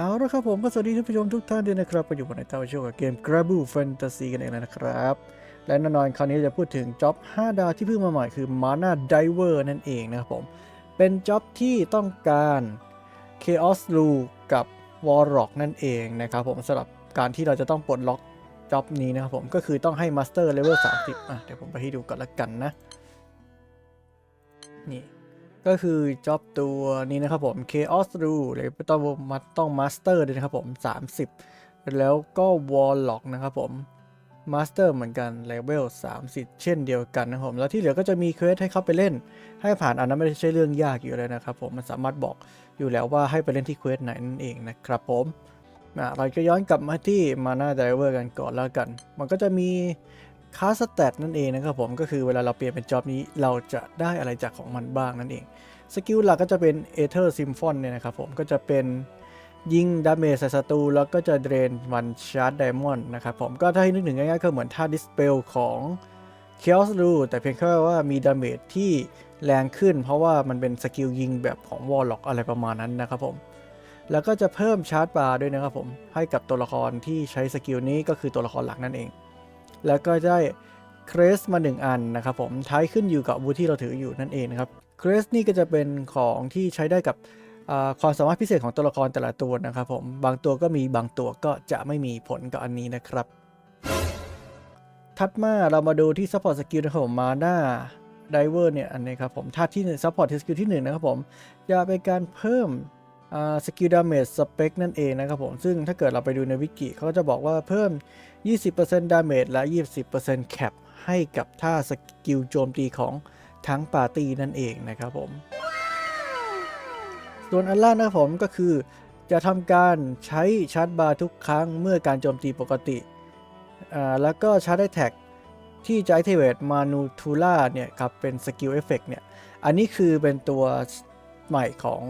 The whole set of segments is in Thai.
เอาละครับผมก็สวัสดีท่านผู้ชมทุกท่านด้วยนะครับก็อยู่บนในเต้าโชว์กับเกม Grabu Fantasy กันเองนะครับ และแน่นอนคราวนี้จะพูดถึงจ็อบ 5 ดาวที่เพิ่งมาใหม่คือ Mana Diver นั่นเองนะครับผม เป็นจ็อบที่ต้องการ Chaos Rule กับ Warlock นั่นเองนะครับผมสำหรับการที่เราจะต้องปลดล็อกจ็อบนี้นะครับผมก็คือต้องให้ Master Level 30อะเดี๋ยวผมไปให้ดูก่อนละกันนะนี่ ก็คือจ็อบตัวนี้นะครับผม Chaos Rule หรือต้องมาต้อง Master ด้วยนะครับผม 30 แล้วก็ Warlock นะครับผม Master เหมือนกัน Level 30 เช่นเดียวกันนะครับผม แล้วที่เหลือก็จะมีเควสให้เขาไปเล่น ให้ผ่านอันนั้นไม่ใช่เรื่องยากอยู่เลยนะครับผม มันสามารถบอกอยู่แล้วว่าให้ไปเล่นที่เควสไหนนั่นเองนะครับผมเราจะย้อนกลับมาที่ Mana Driver กันก่อนแล้วกัน มันก็จะมี คาสแตทนั่นเองนะครับผมก็คือเวลาเราเปลี่ยนเป็นจ็อบนี้เราจะได้อะไรจากของมันบ้างนั่นเองสกิลหลักก็จะเป็น Ether Symphon เนี่ยนะครับผมก็จะเป็นยิงดาเมจใส่ศัตรูแล้วก็จะเดรนวันชาร์ d ไดมอนด์นะครับผมก็ถ้าให้นึกถึงง่ายๆก็เหมือนท่า Dispel ของ Chaos Rule แต่เพียงแค่ว่ามีดาเมจที่แรงขึ้น เพราะว่ามันเป็นสกิลยิงแบบของ Warlock อะไรประมาณนั้นนะครับผมแล้วก็จะเพิ่มชาร์จบาร์ด้วยนะครับผมให้กับตัวละครที่ใช้สกิลนี้ก็คือตัวละครหลักนั่นเอง แล้วก็ได้เครสมา 1 อันนะครับผมท้ายขึ้นอยู่กับอาวุธที่เราถืออยู่นั่นเองนะครับเครสนี่ก็จะเป็นของที่ใช้ได้กับความสามารถพิเศษของตัวละครแต่ละตัวนะครับผมบางตัวก็มีบางตัวก็จะไม่มีผลกับอันนี้นะครับ ถัดมาเรามาดูที่ support skill นะครับผมมาหน้า diver เนี่ยอันนี้ครับผมท่าที่ support skill ที่1นะครับผมจะเป็นการเพิ่ม สกิลดาเมจสเปคนั่นเองนะครับผม ซึ่งถ้าเกิดเราไปดูในวิกิเขาก็จะบอกว่าเพิ่ม 20%ดาเมจและ 20%แคปให้กับท่าสกิลโจมตีของทั้งปาร์ตี้นั่นเองนะครับผม ส่วนอันล่างนะครับผมก็คือ จะทำการใช้ชาร์จบาร์ทุกครั้งเมื่อการโจมตีปกติ แล้วก็ชาร์จได้แท็กที่จะ activate Manutula เนี่ยครับเป็นสกิลเอฟเฟกเนี่ย อันนี้คือเป็นตัวใหม่ของ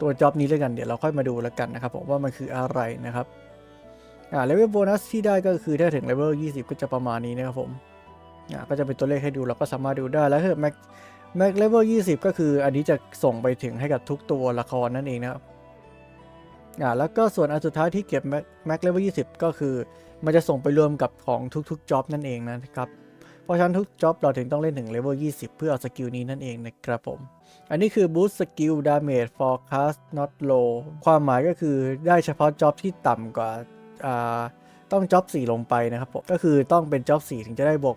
ตัวจ็อบนี้เลยกันเดี๋ยวเราค่อยมาดูแล้วกันนะครับผมว่ามันคืออะไรนะครับอ่าเลเวลโบนัสที่ได้ก็คือถ้าถึงเลเวล20 ก็จะประมาณนี้นะครับผมอ่าก็จะเป็นตัวเลขให้ดูเราก็สามารถดูได้แล้วถ้าแม็กแม็กเลเวล20 ก็คืออันนี้จะส่งไปถึงให้กับทุกตัวละครนั่นเองนะครับอ่าแล้วก็ส่วนอันสุดท้ายที่เก็บแม็กแม็กเลเวล20 ก็คือ มันจะส่งไปรวมกับของทุกๆจ็อบนั่นเองนะครับ ราะฉะนั้นทุกจ็อบเราถึงต้องเล่นถึงเลเวล 20 เพื่อเอาสกิลนี้นั่นเองนะครับผม อันนี้คือ boost skill damage forecast not low ความหมายก็คือได้เฉพาะจ็อบที่ต่ำกว่าาต้องจ็อบ4 ลงไปนะครับผมก็คือต้องเป็นจ็อบ4ถึงจะได้บวก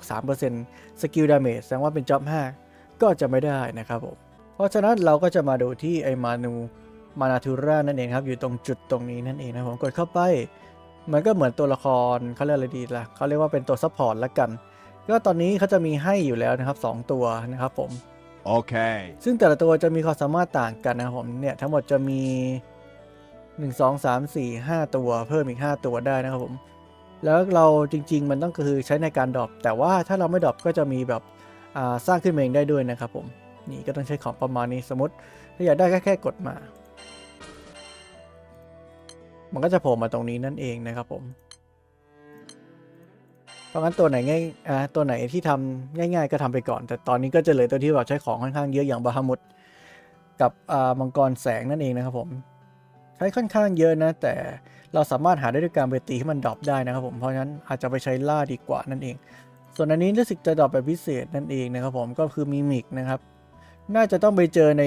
3% skill damage แสดงว่าเป็นจ็อบ5 ก็จะไม่ได้นะครับผม เพราะฉะนั้นเราก็จะมาดูที่ไอมานูมานาทูรานั่นเองครับอยู่ตรงจุดตรงนี้นั่นเองนะผมกดเข้าไป มันก็เหมือนตัวละครเขาเรียกอะไรดีล่ะเขาเรียกว่าเป็นตัวซัพพอร์ตละกัน ก็ตอนนี้เขาจะมีให้อยู่แล้วนะครับสองตัวนะครับผม Okay. ซึ่งแต่ละตัวจะมีความสามารถต่างกันนะครับผมเนี่ยทั้งหมดจะมี 1 2 3 4 5 ตัว เพิ่มอีก 5 ตัวได้นะครับผม แล้วเราจริง ๆ มันต้องคือใช้ในการดรอปแต่ว่าถ้าเราไม่ดรอปก็จะมีแบบอ่าสร้างขึ้นมาเองได้ด้วยนะครับผมนี่ก็ต้องใช้ของประมาณนี้สมมติ ถ้าอยากได้แค่แค่กดมา มันก็จะโผล่มาตรงนี้นั่นเองนะครับผม เพราะงั้นตัวไหนง่ายอ่าตัวไหนที่ทำง่าย ๆ ก็ทำไปก่อน แต่ตอนนี้ก็จะเหลือตัวที่แบบใช้ของค่อนข้างเยอะอย่างบาฮามุดกับอ่ามังกรแสงนั่นเองนะครับผมใช้ค่อนข้างเยอะนะ แต่เราสามารถหาได้ด้วยการไปตีให้มันดรอปได้นะครับผมเพราะฉะนั้นอาจจะไปใช้ล่าดีกว่านั่นเอง ส่วนอันนี้รู้สึกจะดรอปแบบพิเศษนั่นเองนะครับผมก็คือมิมิกนะครับน่าจะต้องไปเจอใน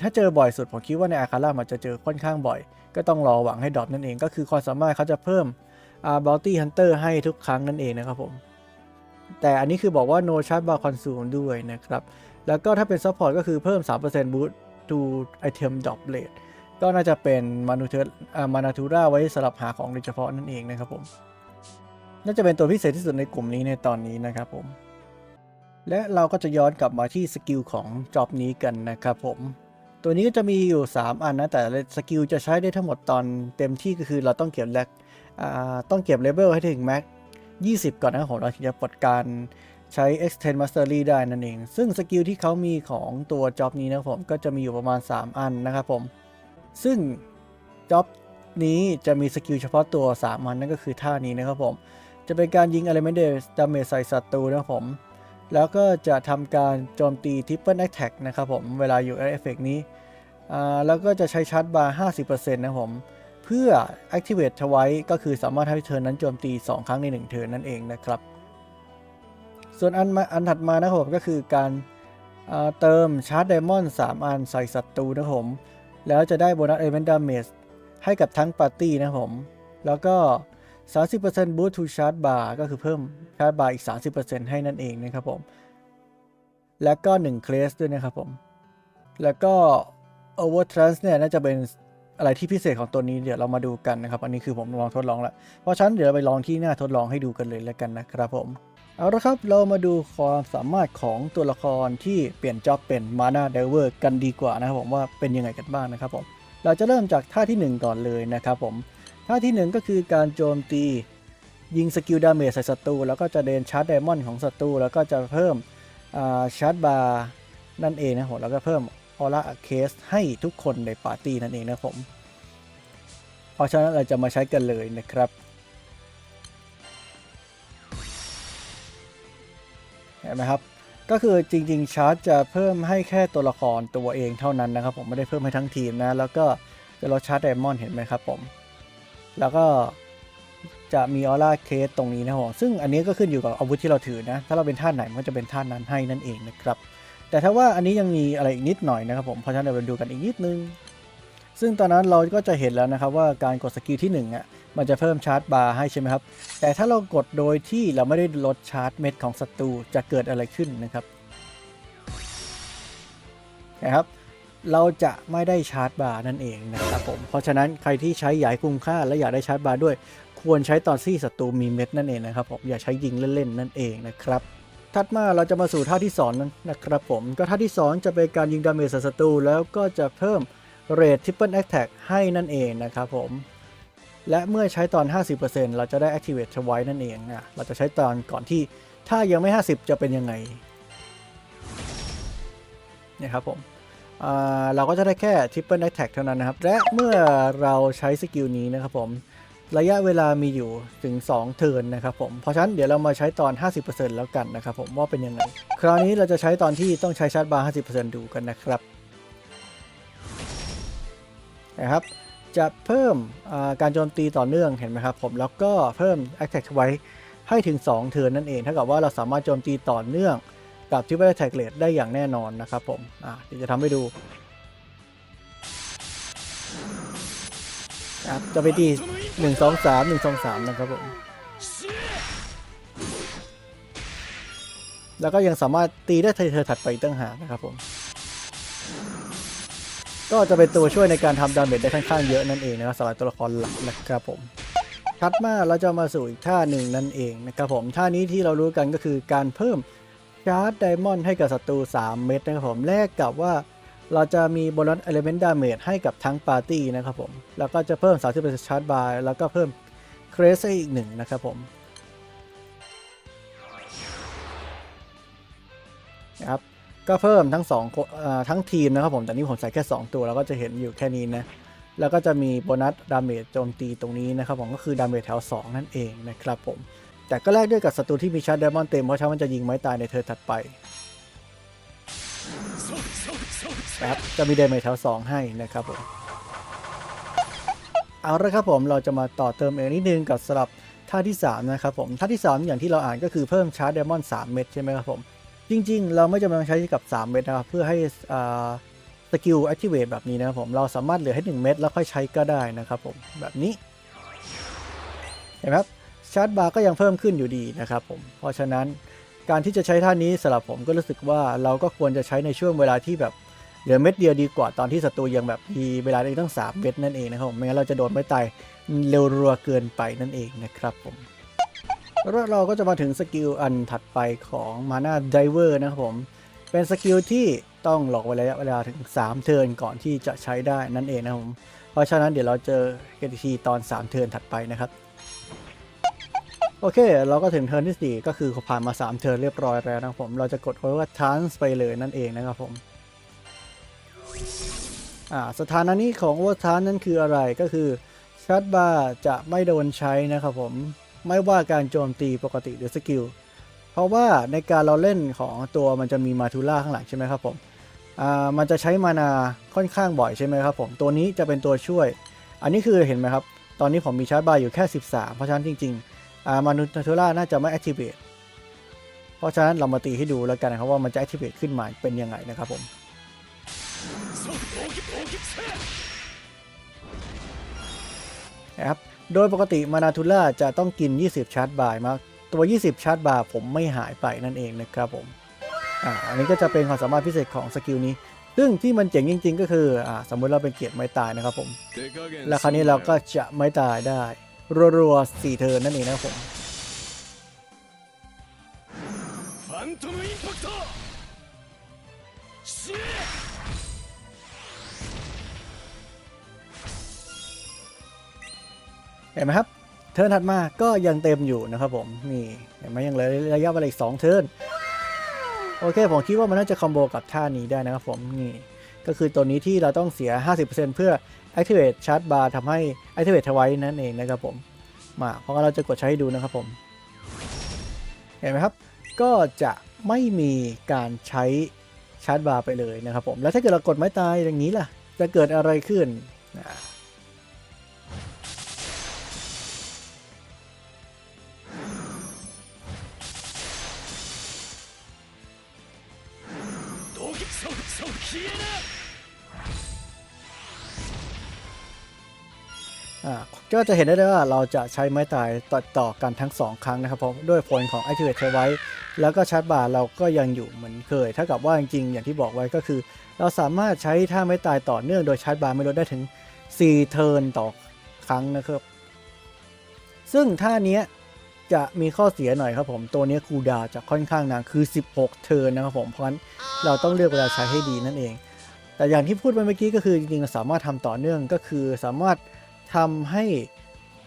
ถ้าเจอบ่อยสุดผมคิดว่าในอาคาร่ามันจะเจอค่อนข้างบ่อย ก็ต้องรอหวังให้ดรอปนั่นเองก็คือความสามารถเขาจะเพิ่ม อ่า bounty hunter ให้ทุกครั้งนั่นเองนะครับผม แต่อันนี้คือบอกว่า no charge bar consume ด้วยนะครับ แล้วก็ถ้าเป็น support ก็คือเพิ่ม 3% boost to item drop rate ก็น่าจะเป็นมานูเทอ่ามานาทูราไว้สำหรับหาของโดยเฉพาะนั่นเองนะครับผม น่าจะเป็นตัวพิเศษที่สุดในกลุ่มนี้ในตอนนี้นะครับผม และเราก็จะย้อนกลับมาที่สกิลของจ็อบนี้กันนะครับผม ตัวนี้ก็จะมีอยู่ 3 อันนะ แต่สกิลจะใช้ได้ทั้งหมดตอนเต็มที่ก็คือเราต้องเก็บแลก ต้องเก็บเลเวลให้ถึงแม็ก20 ก่อนนะครับผมเราถึงจะปลดการใช้ extend mastery ได้นั่นเอง ซึ่งสกิลที่เขามีของตัวจ็อบนี้นะครับผมก็จะมีอยู่ประมาณ 3 อันนะครับผม ซึ่งจ็อบนี้จะมีสกิลเฉพาะตัว 3 อันนั่นก็คือท่านี้นะครับผม จะเป็นการยิง element damage ใส่ศัตรูนะครับผม แล้วก็จะทำการโจมตี triple attack นะครับผม เวลาอยู่เอฟเฟกนี้ แล้วก็จะใช้ชาร์จบาร์ 50%นะครับผม พื่อ activate ทไว้ก็คือสามารถให้เทิร์นั้นโจมตี 2 ครั้งใน 1 เทิร์นนั่นเองนะครับ ส่วนอันอันถัดมานะครับผมก็คือการอ่าเติมชาร์จไดมอนด์3อันใส่ศัตรูนะครับผมแล้วจะได้โบนัสเอเ e นดาเมจให้กับทั้งปาร์ตี้นะครับผม แล้วก็ 30% boost to charge bar ก็คือเพิ่มชาร์จบาร์อีก 30%ให้นั่นเองนะครับผม แล้วก็1เคลสด้วยนะครับผม แล้วก็ over trans เนี่ยน่าจะเป็น อะไรที่พิเศษของตัวนี้เดี๋ยวเรามาดูกันนะครับ อันนี้คือผมลองทดลองแล้ว เพราะฉะนั้นเดี๋ยวเราไปลองที่หน้าทดลองให้ดูกันเลยแล้วกันนะครับผมเอาละครับเรามาดูความสามารถของตัวละครที่เปลี่ยนจ็อบเป็นมานาเดเวอร์กันดีกว่านะครับผมว่าเป็นยังไงกันบ้างนะครับผมเราจะเริ่มจากท่าทีหนึ่1 ก่อนเลยนะครับผมท่าที่ 1 ก็คือการโจมตียิงสกิลดาเมจใส่ศัตรูแล้วก็จะเดินชาร์จไดมอนด์ของศัตรูแล้วก็จะเพิ่มชาร์จบาร์นั่นเองนะผมแล้วก็เพิ่ม ออร่าเคสให้ทุกคนในปาร์ตี้นั่นเองนะครับผม เพราะฉะนั้นเราจะมาใช้กันเลยนะครับเห็นไหมครับ ก็คือจริง ๆ ชาร์จจะเพิ่มให้แค่ตัวละครตัวเองเท่านั้นนะครับ ผมไม่ได้เพิ่มให้ทั้งทีมนะ แล้วก็จะลดชาร์จไดมอนด์เห็นไหมครับผม แล้วก็จะมีออร่าเคสตรงนี้นะครับผมซึ่งอันนี้ก็ขึ้นอยู่กับอาวุธที่เราถือนะ ถ้าเราเป็นท่าไหนมันก็จะเป็นท่านั้นให้นั่นเองนะครับ แต่ถ้าว่าอันนี้ยังมีอะไรอีกนิดหน่อยนะครับผมเพราะฉะนั้นเดี๋ยวเราดูกันอีกนิดนึง ซึ่งตอนนั้นเราก็จะเห็นแล้วนะครับว่าการกดสกิลที่1อะมันจะเพิ่มชาร์จบาร์ให้ใช่ไหมครับ แต่ถ้าเรากดโดยที่เราไม่ได้ลดชาร์จเม็ดของศัตรูจะเกิดอะไรขึ้นนะครับนะครับเราจะไม่ได้ชาร์จบาร์นั่นเองนะครับผม เพราะฉะนั้นใครที่ใช้ให้คุ้มค่าและอยากได้ชาร์จบาร์ด้วย ควรใช้ตอนที่ศัตรูมีเม็ดนั่นเองนะครับผมอย่าใช้ยิงเล่นๆนั่นเองนะครับ ถัดมาเราจะมาสู่ท่าที่สองนั้นนะครับผม ก็ท่าที่สองจะเป็นการยิงดาเมจใส่ศัตรูแล้วก็จะเพิ่มเรท Triple Attack ให้นั่นเองนะครับผม และเมื่อใช้ตอน 50%เราจะได้ Activate ไว้นั่นเองนะเราจะใช้ตอนก่อนที่ถ้ายังไม่ 50 จะเป็นยังไงเนี่ยครับผมเราก็จะได้แค่ Triple Attack เท่านั้นนะครับ และเมื่อเราใช้สกิลนี้นะครับผม ระยะเวลามีอยู่ถึง 2 เทิร์นนะครับผม เพราะฉะนั้นเดี๋ยวเรามาใช้ตอน 50%แล้วกันนะครับผมว่าเป็นยังไง คราวนี้เราจะใช้ตอนที่ต้องใช้ชาร์จบาร์ 50%ดูกันนะครับนะครับ จะเพิ่มการโจมตีต่อเนื่องเห็นไหมครับผม แล้วก็เพิ่ม Attack ไว้ให้ถึง 2 เทิร์นนั่นเองเท่ากับว่าเราสามารถโจมตีต่อเนื่องกับ Triple Attack Rate ได้อย่างแน่นอนนะครับผมเดี๋ยวจะทำให้ดู ครับจะไปตีหนึ่งสองสามหนึ่งสองสามนะครับผมแล้วก็ยังสามารถตีได้เธอถัดไปตั้งหากนะครับผม ก็จะเป็นตัวช่วยในการทำดาเมจได้ค่อนข้างเยอะนั่นเองนะครับสำหรับตัวละครหลักนะครับผมถัดมาเราจะมาสู่อีกท่าหนึ่งนั่นเองนะครับผมท่านี้ที่เรารู้กันก็คือการเพิ่มชาร์จไดมอนด์ให้กับศัตรู 3 เม็ดนะครับผมแลกกับว่า เราจะมีโบนัสเอลิเมนต์ดาเมจให้กับทั้งปาร์ตี้นะครับผม แล้วก็จะเพิ่ม 30%ชาร์จบาร์แล้วก็เพิ่มเครสให้อีกหนึ่งนะครับผมนะครับก็เพิ่มทั้ง2อทั้งทีมนะครับผมแต่นี่ผมใส่แค่ 2 ตัวแล้วก็จะเห็นอยู่แค่นี้นะ แล้วก็จะมีโบนัสดาเมจโจมตีตรงนี้นะครับผมก็คือดาเมจแถว 2 นั่นเองนะครับผม แต่ก็แลกด้วยกับศัตรูที่มีชาร์จไดมอนเต็มเพราะฉะนั้นมันจะยิงไม้ตายในเธอถัดไป นะครับจะมีเดาเมจแถว2ให้นะครับผมเอาละครับผมเราจะมาต่อเติมเองนิดนึงกับสำหรับท่าที่ 3 นะครับผมท่าที่ 3 อย่างที่เราอ่านก็คือเพิ่มชาร์จไดมอนด์3เม็ดใช่ไหมครับผมจริง ๆ เราไม่จำเป็นต้องใช้กับ 3 เม็ดนะครับ เพื่อให้สกิล activate แบบนี้นะครับผมเราสามารถเหลือให้ 1 เม็ดแล้วค่อยใช้ก็ได้นะครับผมแบบนี้เห็นไหมครับชาร์จบาร์ก็ยังเพิ่มขึ้นอยู่ดีนะครับผมเพราะฉะนั้นการที่จะใช้ท่านี้สำหรับผมก็รู้สึกว่าเราก็ควรจะใช้ในช่วงเวลาที่แบบ เหลือเม็ดเดียวดีกว่าตอนที่ศัตรูยังแบบมีเวลาได้ตั้ง3เม็ดนั่นเองนะครับผมไม่งั้นเราจะโดนไม่ตายเร็วรัวเกินไปนั่นเองนะครับผมแล้วเราก็จะมาถึงสกิลอันถัดไปของมานาไดเวอร์นะครับผมเป็นสกิลที่ต้องหลอกไว้ระยะเวลาถึง 3 เทิร์นก่อนที่จะใช้ได้นั่นเองนะครับผมเพราะฉะนั้นเดี๋ยวเราเจอกันอีกทีตอน 3 เทิร์นถัดไปนะครับโอเค เราก็ถึงเทิร์นที่ 4 ก็คือผ่านมา 3 เทิร์นเรียบร้อยแล้วนะครับผม เราจะกดว่าทรานส์ไปเลยนั่นเองนะครับผมอ่า สถานะนี้ของโอเวอร์ทานนั้นคืออะไรก็คือชาร์จบาร์จะไม่โดนใช้นะครับผมไม่ว่าการโจมตีปกติหรือสกิลเพราะว่าในการเราเล่นของตัวมันจะมีมาทูล่าข้างหลังใช่ไหมครับผมมันจะใช้มานาค่อนข้างบ่อยใช่ไหมครับผมตัวนี้จะเป็นตัวช่วย อันนี้คือเห็นไหมครับ ตอนนี้ผมมีชาร์จบาร์อยู่แค่ 13 เพราะฉะนั้นจริงๆอ่ามานูล่าน่าจะไม่ activate เพราะฉะนั้นเรามาตีให้ดูแล้วกันนะครับว่ามันจะ activate ขึ้นมาเป็นยังไงนะครับผม นะครับโดยปกติมานาทูล่าจะต้องกิน 20 ชาร์จบาร์มาตัว 20 ชาร์จบาร์ผมไม่หายไปนั่นเองนะครับผมอ่าอันนี้ก็จะเป็นความสามารถพิเศษของสกิลนี้ ซึ่งที่มันเจ๋งจริง ๆ ก็คืออ่าสมมุติเราเป็นเกียรติไม่ตายนะครับผม และคราวนี้เราก็จะไม่ตายได้รัวๆสี่เทิร์นนั่นเองนะครับผมฟันตมอิมแพคโต เห็นไหมครับ เทิร์นถัดมาก็ยังเต็มอยู่นะครับผม นี่เห็นไหมยังเหลือระยะเวลาอีก2เทิร์น โอเค ผมคิดว่ามันน่าจะคอมโบกับท่านี้ได้นะครับผม นี่ ก็คือตัวนี้ที่เราต้องเสีย 50%เพื่อ activate charge bar ทำให้ activate ทวายนั่นเองนะครับผม มา เพราะงั้นเราจะกดใช้ให้ดูนะครับผม เห็นไหมครับ ก็จะไม่มีการใช้ชาร์จบาร์ไปเลยนะครับผม แล้วถ้าเกิดเรากดไม้ตายอย่างนี้ล่ะ จะเกิดอะไรขึ้นอ่า ก็จะเห็นได้เลยว่าเราจะใช้ไม้ตายต่อต่อกันทั้ง 2 ครั้งนะครับผมด้วยผลของ Activate ไว้ แล้วก็ชาร์จบาร์เราก็ยังอยู่เหมือนเคยเท่ากับว่าจริงๆ อย่างที่บอกไว้ก็คือ เราสามารถใช้ท่าไม้ตายต่อเนื่องโดยชาร์จบาร์ไม่ลดได้ถึง 4 เทิร์นต่อครั้งนะครับ ซึ่งท่านี้จะมีข้อเสียหน่อยครับผม ตัวนี้คูดาจะค่อนข้างนานคือ 16 เทิร์นนะครับผมเพราะฉะนั้นเราต้องเลือกเวลาใช้ให้ดีนั่นเอง แต่อย่างที่พูดไปเมื่อกี้ก็คือจริงๆเราสามารถทำต่อเนื่องก็คือสามารถ ทำให้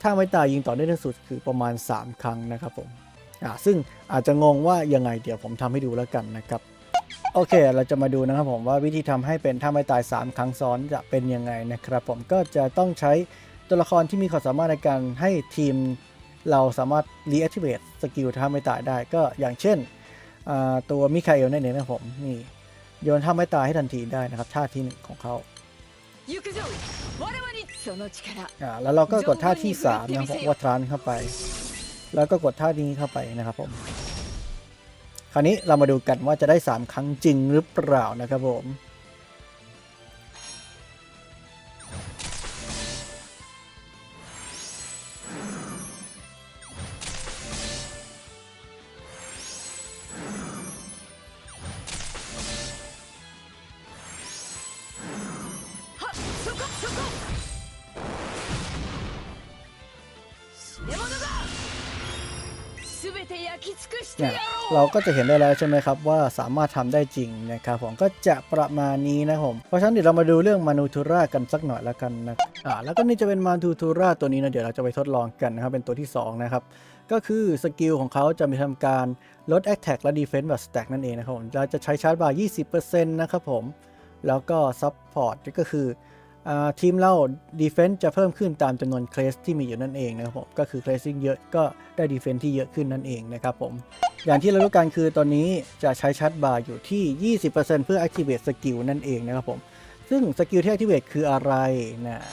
ถ้าไม่ตายยิงต่อเนื่องที่สุดคือประมาณ 3 ครั้งนะครับผมอ่าซึ่งอาจจะงงว่ายังไงเดี๋ยวผมทำให้ดูแล้วกันนะครับโอเค เราจะมาดูนะครับผมว่าวิธีทำให้เป็นถ้าไม่ตาย 3 ครั้งซ้อนจะเป็นยังไงนะครับผมก็จะต้องใช้ตัวละครที่มีความสามารถในการให้ทีมเราสามารถ reactivate สกิลถ้าไม่ตายได้ก็อย่างเช่นตัวมิคาเอลนั่นเองนะครับผมนี่โยนถ้าไม่ตายให้ทันทีได้นะครับท่าที่หนึ่งของเขา แล้วเราก็กดท่าที่3นะครับวัตรานเข้าไป แล้วก็กดท่านี้เข้าไปนะครับผมคราวนี้เรามาดูกันว่าจะได้ 3 ครั้งจริงหรือเปล่านะครับผม เนี่ยเราก็จะเห็นได้แล้วใช่ไหมครับว่าสามารถทำได้จริงนะครับผมก็จะประมาณนี้นะผมเพราะฉะนั้นเดี๋ยวเรามาดูเรื่องมานูทูรากันสักหน่อยแล้วกันนะอ่าแล้วก็นี่จะเป็นมานูทูราตัวนี้นะเดี๋ยวเราจะไปทดลองกันนะครับเป็นตัวที่ 2 นะครับก็คือสกิลของเขาจะมีทำการลดแอคแท็กและดีเฟนส์แบบสเต็คนั่นเองนะครับผมเราจะใช้ชาร์จบาร์ 20%นะครับผมแล้วก็ซับพอร์ตก็คือ ทีมเรา Defense จะเพิ่มขึ้นตามจำนวนเครสที่มีอยู่นั่นเองนะครับผมก็คือเครสซิ่งเยอะก็ได้ Defense ที่เยอะขึ้นนั่นเองนะครับผมอย่างที่เรารู้กันคือตอนนี้จะใช้ชาร์จบาร์อยู่ที่ 20%เพื่อ activate สกิลนั่นเองนะครับผมซึ่งสกิลที่ activate คืออะไรนะ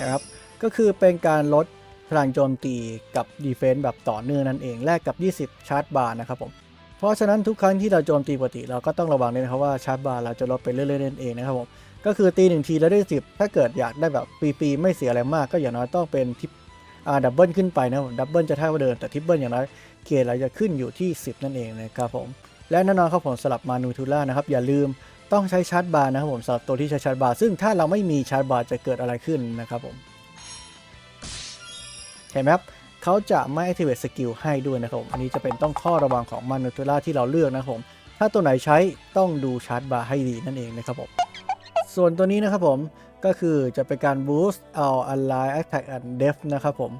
นะครับก็คือเป็นการลดพลังโจมตีกับ defense แบบต่อเนื่องนั่นเองแลกกับ 20 ชาร์จบาร์นะครับผม ราะฉะนั้นทุกครั้งที่เราโจมตีปกติเราก็ต้องระวังด้วยนะครับว่าชาร์จบาร์เราจะลดไปเรื่อยๆนั่นเองนะครับผมก็คือตีหนึ่งทีแล้วได้10ถ้าเกิดอยากได้แบบปีๆไม่เสียอะไรมากก็อย่างน้อยต้องเป็นทิปอาดับเบิลขึ้นไปนะดับเบิลจะเท่าเดิมแต่ทิปเบิลอย่างน้อยเกรดเราจะขึ้นอยู่ที่ 10 นั่นเองนะครับผมและแน่นอนครับผมสำหรับมานูทูล่านะครับอย่าลืมต้องใช้ชาร์จบาร์นะครับผมสำหรับตัวที่ใช้ชาร์จบาร์ซึ่งถ้าเราไม่มีชาร์จบาร์จะเกิดอะไรขึ้นนะครับผมเห็นไหมครับ เขาจะไม่ activate skill ให้ด้วยนะครับผมอันนี้จะเป็นต้องข้อระวังของมานูทูล่าที่เราเลือกนะครับผมถ้าตัวไหนใช้ต้องดูชาร์จบาร์ให้ดีนั่นเองนะครับผมส่วนตัวนี้นะครับผมก็คือจะเป็นการ boost เอา align attack and def นะครับผม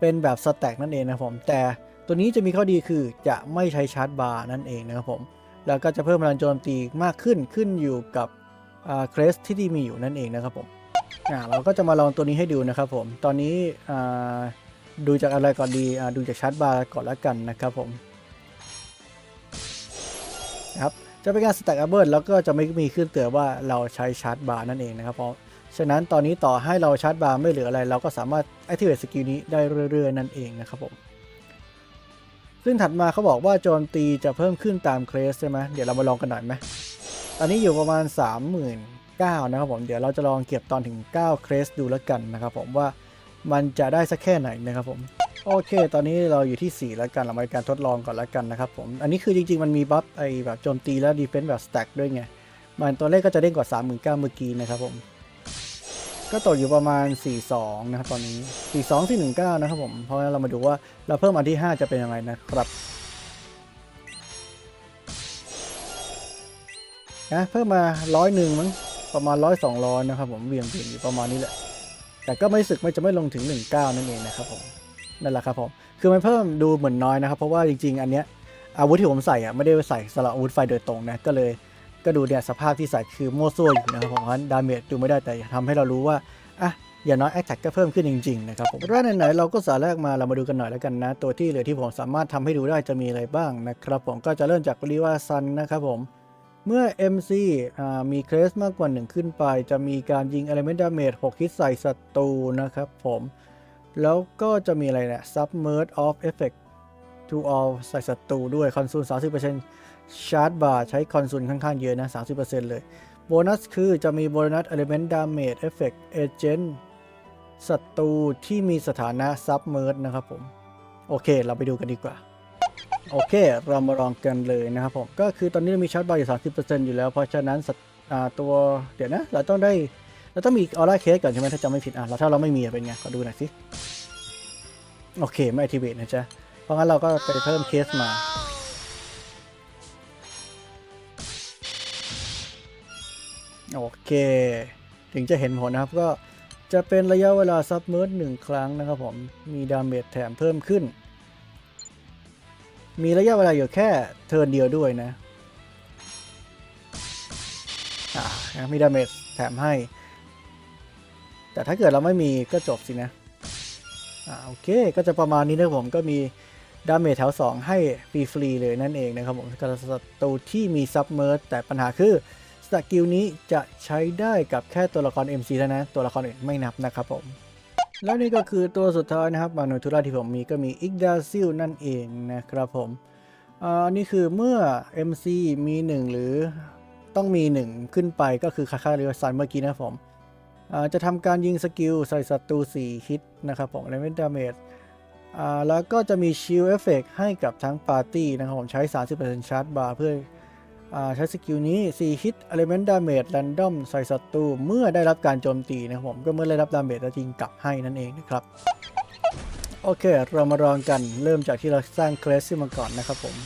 เป็นแบบ stack นั่นเองนะครับผมแต่ตัวนี้จะมีข้อดีคือจะไม่ใช้ชาร์จบาร์นั่นเองนะครับผมแล้วก็จะเพิ่มพลังโจมตีมากขึ้นขึ้นอยู่กับเครสที่ที่มีอยู่นั่นเองนะครับผมเราก็จะมาลองตัวนี้ให้ดูนะครับผมตอนนี้อ่า ดูจากอะไรก่อนดีดูจากชาร์จบาร์ก่อนแล้วกันนะครับผมนะครับจะเป็นการสแต็กอัพเบิลแล้วก็จะไม่มีขึ้นเตือนว่าเราใช้ชาร์จบาร์นั่นเองนะครับเพราะฉะนั้นตอนนี้ต่อให้เราชาร์จบาร์ไม่เหลืออะไร เราก็สามารถ activate สกิลนี้ได้เรื่อยๆ นั่นเองนะครับผม ซึ่งถัดมาเขาบอกว่าโจมตีจะเพิ่มขึ้นตามเครสใช่ไหมเดี๋ยวเรามาลองกันหน่อยไหมตอนนี้อยู่ประมาณ 39,000นะครับผม เดี๋ยวเราจะลองเก็บตอนถึง 9 เครสดูแล้วกันนะครับผมว่า มันจะได้สักแค่ไหนนะครับผมโอเค ตอนนี้เราอยู่ที่ 4 แล้วกันเรามาการทดลองก่อนแล้วกันนะครับผม อันนี้คือจริง ๆ มันมีบัฟไอแบบโจมตีและดีเฟนส์แบบสแต็กด้วยไง มันตัวเลขก็จะเด้งกว่า 39,000เมื่อกี้นะครับผม ก็ตกอยู่ประมาณ 42 นะครับตอนนี้ 42 419 นะครับผม เพราะฉะนั้นเรามาดูว่าเราเพิ่มอันที่ 5 จะเป็นยังไงนะครับนะเพิ่มมาร้อยหนึ่งมั้งประมาณร้อยสองร้อยนะครับผมเวียงเวียงอยู่ประมาณนี้แหละ แต่ก็ไม่สึกไม่จะไม่ลงถึง 19 นั่นเองนะครับผมนั่นแหละครับผมคือมันเพิ่มดูเหมือนน้อยนะครับ เพราะว่าจริงๆ อันเนี้ยอาวุธที่ผมใส่อะไม่ได้ใส่สำหรับอาวุธไฟโดยตรงนะก็เลยก็ดูเนี่ยสภาพที่ใส่คือมั่วซั่วอยู่นะครับผมเพราะฉะนั้นดาเมจดูไม่ได้แต่ทำให้เรารู้ว่าอะอย่างน้อยแอคแท็กก็เพิ่มขึ้นจริงๆนะครับผมแรกไหนๆเราก็สาแรกมาเรามาดูกันหน่อยแล้วกันนะ ตัวที่เหลือที่ผมสามารถทำให้ดูได้จะมีอะไรบ้างนะครับผมก็จะเริ่มจากริวาซันนะครับผม เมื่อ MC อมีเครสมากกว่า 1 ขึ้นไป จะมีการยิง Element Damage 6ฮิตใส่ศัตรูนะครับผม แล้วก็จะมีอะไรเนี่ย Submerge of Effect to all ใส่ศัตรูด้วยคอนซูล 30%ชาร์จบาร์ใช้คอนซูลค่อนข้างเยอะนะ 30%เลย โบนัสคือจะมีโบนัส Element Damage Effect Agent ศัตรูที่มีสถานะ Submerge นะครับผม โอเค เราไปดูกันดีกว่า โอเค เรามาลองกันเลยนะครับผม ก็คือตอนนี้เรามีชาร์จบาร์อยู่ 30%อยู่แล้ว เพราะฉะนั้นตัวเดี๋ยวนะ เราต้องได้ เราต้องมีออร่าเคสก่อนใช่ไหมถ้าจำไม่ผิดอะแล้วถ้าเราไม่มีเป็นไง ขอดูหน่อยสิ โอเค ไม่ activate นะจ๊ะ เพราะงั้นเราก็ไปเพิ่มเคสมาโอเค ถึงจะเห็นผลนะครับก็จะเป็นระยะเวลาซับเมิร์ดหนึ่งครั้งนะครับผม มีดาเมจแถมเพิ่มขึ้น มีระยะเวลาอยู่แค่เทิร์นเดียวด้วยนะอ่ามีดาเมจแถมให้ แต่ถ้าเกิดเราไม่มีก็จบสินะอ่าโอเค ก็จะประมาณนี้นะผมก็มีดาเมจแถว 2 ให้ฟรีๆเลยนั่นเองนะครับผมกับศัตรูที่มีซับเมิร์แต่ปัญหาคือสกิลนี้จะใช้ได้กับแค่ตัวละคร MC เท่านั้นตัวละครอื่นไม่นับนะครับผม แล้วนี่ก็คือตัวสุดท้ายนะครับมาโนทูราที่ผมมีก็มีอิกดาซิลนั่นเองนะครับผมอันนี้คือเมื่อ MC มี 1 หรือต้องมี 1 ขึ้นไปก็คือคาคาเรียซันเมื่อกี้นะครับผมจะทำการยิงสกิลใส่ศัตรู4ฮิตนะครับผมและเมดาเมจแล้วก็จะมีชิลเอฟเฟกให้กับทั้งปาร์ตี้นะครับผมใช้ 30%ชาร์จบาร์เพื่อ ใช้สกิลนี้ 4 ฮิต Element Damage Random ใส่ศัตรูเมื่อได้รับการโจมตีนะครับผม ก็เมื่อได้รับดาเมจแล้วยิงกลับให้นั่นเองนะครับ โอเค เรามาลองกันเริ่มจากที่เราสร้างเคลสขึ้นมาก่อนนะครับผม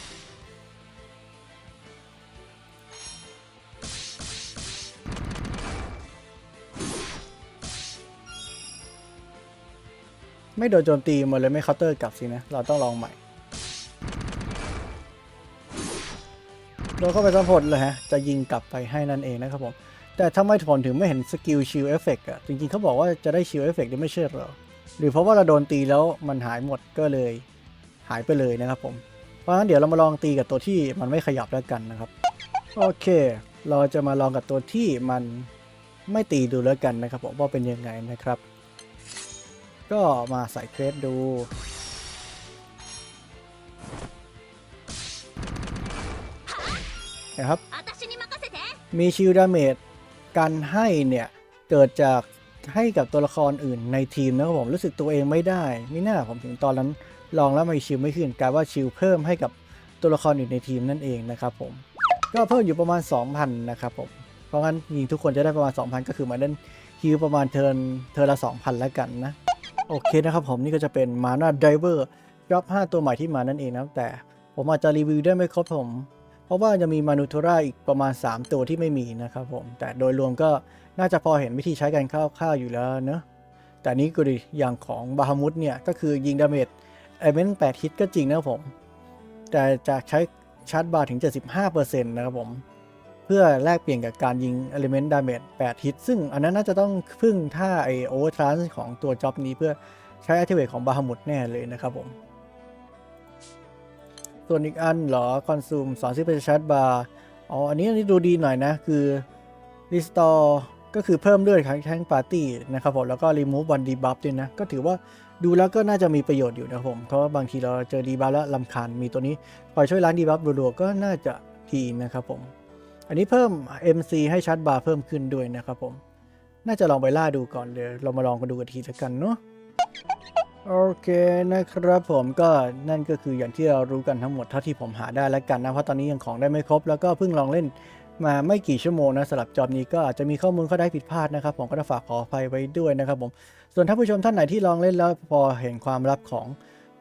ไม่โดนโจมตีหมดเลยไม่เคาน์เตอร์กลับสินะ เราต้องลองใหม่ นเข้าไปซัพพอร์ตเลยฮะ จะยิงกลับไปให้นั่นเองนะครับผม แต่ทำไมผมถึงไม่เห็นสกิลชิลเอฟเฟกต์อะ จริงๆเขาบอกว่าจะได้ชิลเอฟเฟกต์ไม่ใช่เหรอ หรือเพราะว่าเราโดนตีแล้วมันหายหมดก็เลย หายไปเลยนะครับผม เพราะฉะนั้นเดี๋ยวเรามาลองตีกับตัวที่มันไม่ขยับแล้วกันนะครับ โอเค เราจะมาลองกับตัวที่มันไม่ตีดูแล้วกันนะครับผมว่าเป็นยังไงนะครับ ก็มาใส่เครสดู นะครับ มีชิลดาเมจการให้เนี่ยเกิดจากให้กับตัวละครอื่นในทีมนะครับผมรู้สึกตัวเองไม่ได้ไม่น่าผมถึงตอนนั้นลองแล้วไม่ชิลไม่ขึ้นกลายว่าชิลเพิ่มให้กับตัวละครอื่นในทีมนั่นเองนะครับผมก็เพิ่มอยู่ประมาณ 2,000 นะครับผมเพราะงั้นยิงทุกคนจะได้ประมาณ 2,000 ก็คือมาเล่นฮิวประมาณเทินเทินละ 2,000 แล้วกันนะ โอเคนะครับผมนี่ก็จะเป็นมาน่าไดเวอร์รอบ 5 ตัวใหม่ที่มานั่นเองนะแต่ผมอาจจะรีวิวได้ไม่ครบผม เพราะว่าจะมีมานูโทราอีกประมาณ 3 ตัวที่ไม่มีนะครับผม แต่โดยรวมก็น่าจะพอเห็นวิธีใช้กันคร่าวๆอยู่แล้วเนอะแต่นี้ก็ดีอย่างของบาฮามุดเนี่ย ก็คือยิงดาเมจเอเมนต์8ฮิตก็จริงนะครับผม แต่จะใช้ชาร์จบาร์ถึง 75%นะครับผม เพื่อแลกเปลี่ยนกับการยิง Element Damage 8 ฮิต ซึ่งอันนั้นน่าจะต้องพึ่งท่าไอโอเวอร์ทรานส์ของตัวจ็อบนี้เพื่อใช้ Activate ของบาฮามุดแน่เลยนะครับผม ส่วนอีกอันเหรอคอนซูม2 0เป็นชาร์จบาร์อ๋ออันนี้อันนี้ดูดีหน่อยนะ คือ Restore ก็คือเพิ่มเลือดครั้งแท่งปาร์ตี้นะครับผมแล้วก็รีมูฟวันดีบัฟด้วยนะ ก็ถือว่าดูแล้วก็น่าจะมีประโยชน์อยู่นะครับผมเพราะว่าบางทีเราเจอดีบัฟแล้วลำคาญมีตัวนี้คอยช่วยล้างดีบัฟรัวๆก็น่าจะดีนะครับผม อันนี้เพิ่ม MC ให้ชาร์จบาร์เพิ่มขึ้นด้วยนะครับผม น่าจะลองไปล่าดูก่อนเลย เรามาลองกันดูกันทีละกันเนาะ โอเคนะครับผมก็นั่นก็คืออย่างที่เรารู้กันทั้งหมดเท่าที่ผมหาได้แล้วกันนะ เพราะตอนนี้ยังของได้ไม่ครบ แล้วก็เพิ่งลองเล่นมาไม่กี่ชั่วโมงนะสำหรับจอบนี้ก็อาจจะมีข้อมูลข้าได้ผิดพลาดนะครับ ผมก็ต้องฝากขออภัยไว้ด้วยนะครับผม ส่วนท่านผู้ชมท่านไหนที่ลองเล่นแล้วพอเห็นความลับของ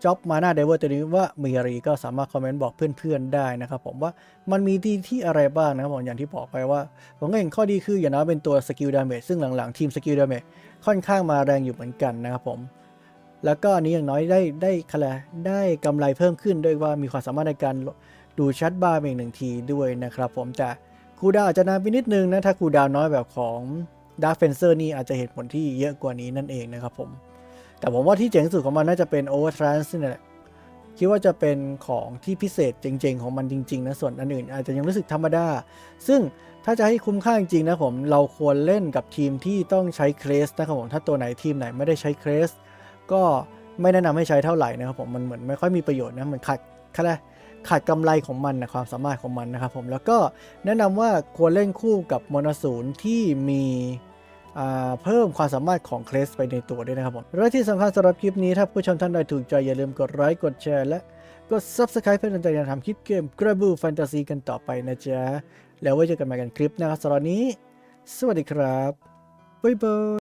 จ็อบมาหน้าเดเวอร์ตัวนี้ว่ามีอะไรก็สามารถคอมเมนต์บอกเพื่อนๆได้นะครับผมว่ามันมีดีที่อะไรบ้างนะครับผมอย่างที่บอกไปว่า ผมก็เห็นข้อดีคืออย่างน้อยเป็นตัวสกิลดาเมจซึ่งหลังๆ ทีมสกิลดาเมจค่อนข้างมาแรงอยู่เหมือนกันนะครับผม แล้วก็อันนี้อย่างน้อยได้ได้คะแนนได้กำไรเพิ่มขึ้นด้วยว่ามีความสามารถในการดูชัดบาร์เองหนึ่งทีด้วยนะครับ ผมแต่คูดาวอาจจะนานไปนิดนึงนะถ้าคูดาวน้อยแบบของดาร์ f เฟนเซอร์นี่อาจจะเห็นผลที่เยอะกว่านี้นั่นเองนะครับผม แต่ผมว่าที่เจ๋งสุดของมันน่าจะเป็น Overtrans นี่แหละคิดว่าจะเป็นของที่พิเศษจริงๆ ของมันจริงๆนะส่วนอันอื่นอาจจะยังรู้สึกธรรมดา ซึ่งถ้าจะให้คุ้มค่าจริงๆนะผมเราควรเล่นกับทีมที่ต้องใช้เครสนะครับผมถ้าตัวไหนทีมไหนไม่ได้ใช้เครส ก็ไม่แนะนำให้ใช้เท่าไหร่นะครับผมมันเหมือนไม่ค่อยมีประโยชน์นะมันขาดขาดอะไรขาดกำไรของมันนะความสามารถของมันนะครับผมแล้วก็แนะนำว่าควรเล่นคู่กับมอนศูนที่มีเพิ่มความสามารถของเครสไปในตัวด้วยนะครับผมและที่สำคัญสำหรับคลิปนี้ ถ้าผู้ชมท่านใดถูกใจอย่าลืมกดไลค์กดแชร์และกด Subscribe เพื่อเป็นกำลังใจในทำคลิปเกม g r a b u Fantasy กันต่อไปนะจ๊ะ แล้วไว้เจอกันใหม่กันคลิปนะครับสำหรับนี้ สวัสดีครับ บ๊ายบาย